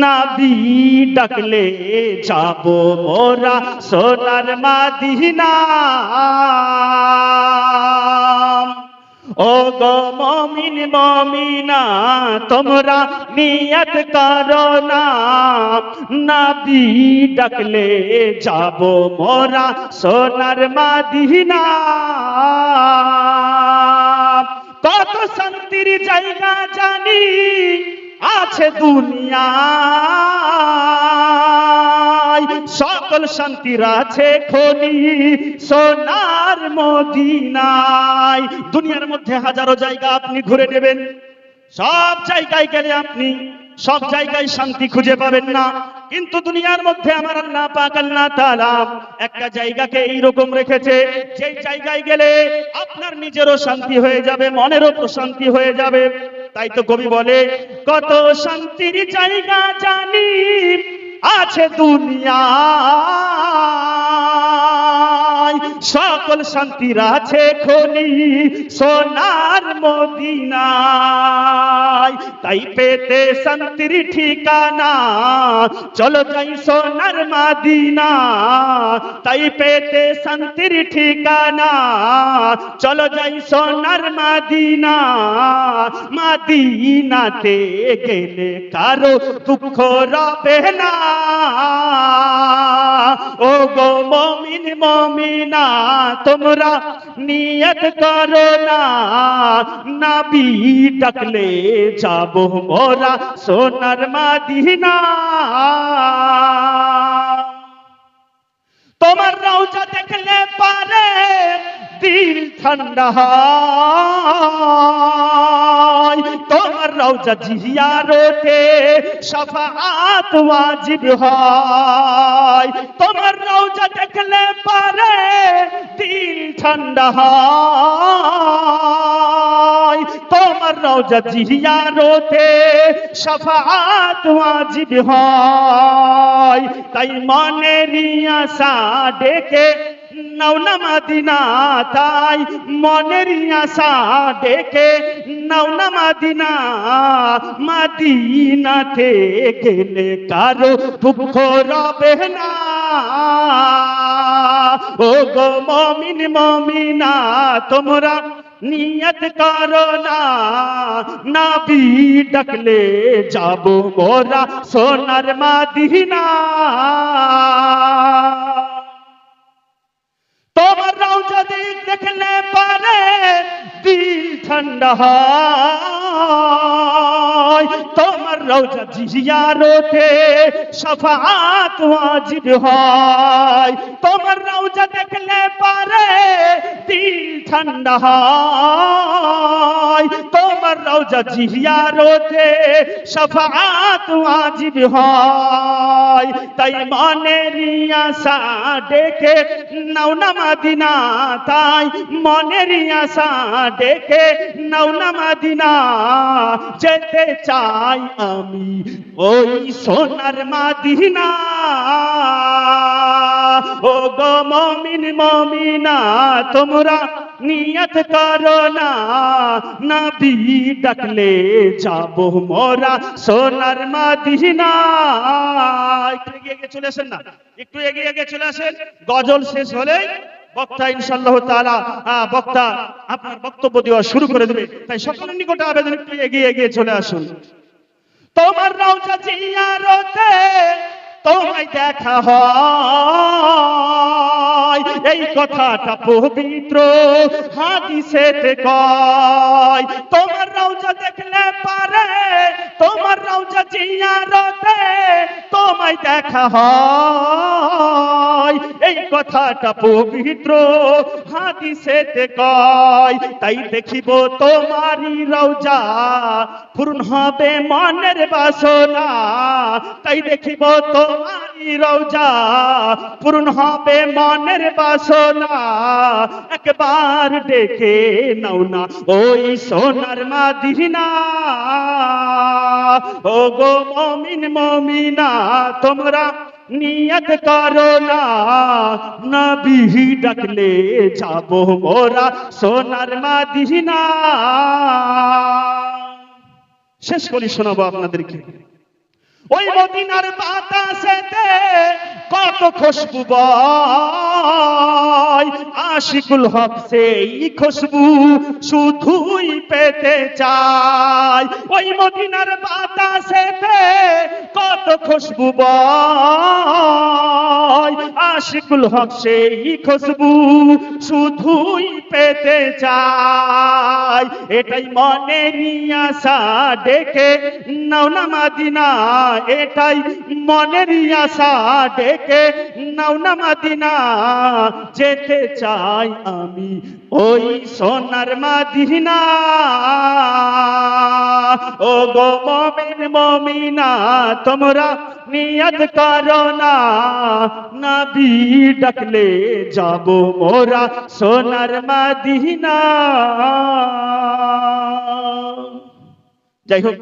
নাবি ডাকলে যাব মোরা সোনার মাদিনা। ও গো মমিন মমিনা, তোমরা নিয়ত করো না। নাবি ডাকলে যাব মোরা সোনার মাদিনা। কত শান্তির জায়গা জানি আছে দুনিয়া সকল শান্তির আছে খনি সোনার মদিনায়। দুনিয়ার মধ্যে হাজারো জায়গা আপনি ঘুরে নেবেন। সব জায়গায় গেলে আপনি সব জায়গায় শান্তি খুঁজে পাবেন না। কিন্তু দুনিয়ার মধ্যে আমার আল্লাহ পাক আল্লাহ তাআলা একটা জায়গাকে এইরকম রেখেছে, যেই জায়গায় গেলে আপনার নিজেরও শান্তি হয়ে যাবে, মনেরও প্রশান্তি হয়ে যাবে। তাই তো কবি বলে কত শান্তির জায়গা জানি আছে দুনিয়া। সকল শান্তির আছে খনি, সোনার মদিনায়। তাই পেতে শান্তির ঠিকানা, চলো যাই সোনার মাদিনা তাই পেতে শান্তির ঠিকানা, চলো যাই সোনার মাদিনা মাদিনাতে গেলে কারও দুঃখ রবে না। ও গো মমিন, মমিনা, তোমরা নিয়ত করো না। নাবি ডাকলে যাব মোরা সোনার মাদিনা। তোমার রওজা দেখলে পারে, দিল ঠান্ডা তোমার রওজা জিয়ার ওঠে সফাত ওয়াজিব হয়। ঠান্ডা হয়। তোমার রওজা জিয়ার ওঠে সফাত ওয়াজিব হয়। তাই মনের আশা ডেকে নাও না মাদিনা তাই মনের আশা ডেকে নাও না মাদিনা। মাদিনাতে গেলে কারও দুঃখ রবে না। ও গো মমিন মমিনা, তোমরা নিয়ত করো না। নাবি ডাকলে যাব মোরা সোনার মাদিনা। তোমার রওজা দিক দেখলে পারে, দিল ঠান্ডা হয় রওজা জিয়ারতে সফাত ওয়াজিব হয়। তোমার রওজা দেখলে পারে দিল ঠান্ডা হয়। রওজা ওঠে সফাত ওয়াজিব হয়। তাই মনের আশা ডেকে নাও না মাদিনা তাই মনের আশা ডেকে নাও না মাদিনা। যেতে চাই আমি ওই সোনার মাদিনা। ও গো মমিন মমিনা, তোমরা নিয়ত করো না। নবী ডাকলে যাব মোরা সোনার মাদিনা একটু এগিয়ে এগিয়ে চলে আসেন না? একটু এগিয়ে এগিয়ে চলে আসেন। গজল শেষ হলেই বক্তা ইনশাল্লাহ আহ, বক্তা আপনার বক্তব্য দেওয়া শুরু করে দেবে। তাই সকলের নিকটে আবেদন একটু এগিয়ে এগিয়ে চলে আসুন। তোমার রওজা জিয়ারতে তোমায় দেখা হয়। এই কথাটা পবিত্র হাদিসেতে কয়। তোমার রওজা দেখলে পারে, তোমার রওজা জিয়ারতে তোমায় দেখা হয়। এই কথাটা পবিত্র, হাদিসেতে কয়, তাই দেখিব তোমারই রওজা, পূর্ণ হবে মনের বাসনা। তাই দেখিব তোমারই রওজা, পূর্ণ হবে মনের বাসনা। একবার ডেকে নাও না ওই সোনার মাদিনা। ও গো মমিন মমিনা, তোমরা নিয়ত করো না। নবী ডাকলে যাব মোরা সোনার মাদিনা। শেষ করি শোনাবো আপনাদেরকে। ওই মদিনার বাতাসেতে কত খুশবু আশিকুল হক সেই খুশবু শুধুই পেতে চাই ওই মদিনার বাতাসেতে কত খুশবু বয় আশিকুল হক সেই খুশবু শুধুই পেতে চাই। এটাই মনের আশা ডেকে নাও না মাদিনা, এটাই মনের আশা ডেকে নাও না মাদিনা, যেতে চাই আমি ওই সোনার মাদিনা। ও গো মমিন মমিনা, তোমরা নিয়ত করো না, নবী ডাকলে যাব মোরা সোনার মাদিনা। যাই হোক